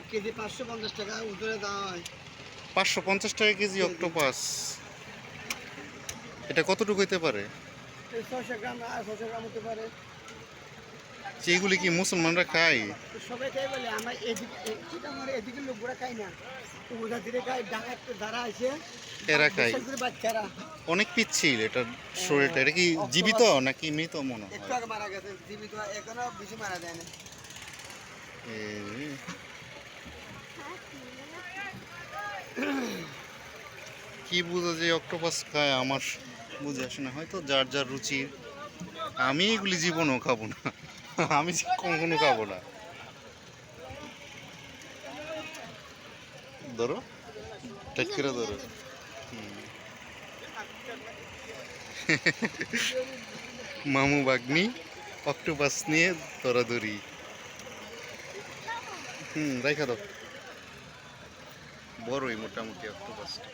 KG পাঁচশো পঞ্চাশ টাকা দেওয়া হয়। পাঁচশো পঞ্চাশ টাকা কেজি অক্টোপাস। এটা কতটুকু হইতে পারে? গ্রাম আর ছশো গ্রাম হতে পারে। যে কি মুসলমানরা খায়? সবাই খাই বলে আমার এদিকে এ- সেটা আমার এদিকে লোকগুলা খাই না। ওরা ধীরে খায় যারা আছে এরা খায়। বাচ্চারা। অনেক পিচ্ছিল এটা শরীরটা। এটা কি জীবিত নাকি মৃত মনে হয়? একটু আগে মারা গেছে জীবিত এখনও বেশি মারা যায় না। কি বুঝো যে অক্টোপাস খায় আমার বুঝে আসে না। হয়তো যার যার রুচি, আমি এগুলি জীবনও খাব না। আমি কখনো খাব না। ধরো ঠিক ধরো। মামু বাগনি অক্টোপাস নিয়ে দরাদরি হুম দেখা দাও। বড়ই মোটামুটি অক্টোপাসটা।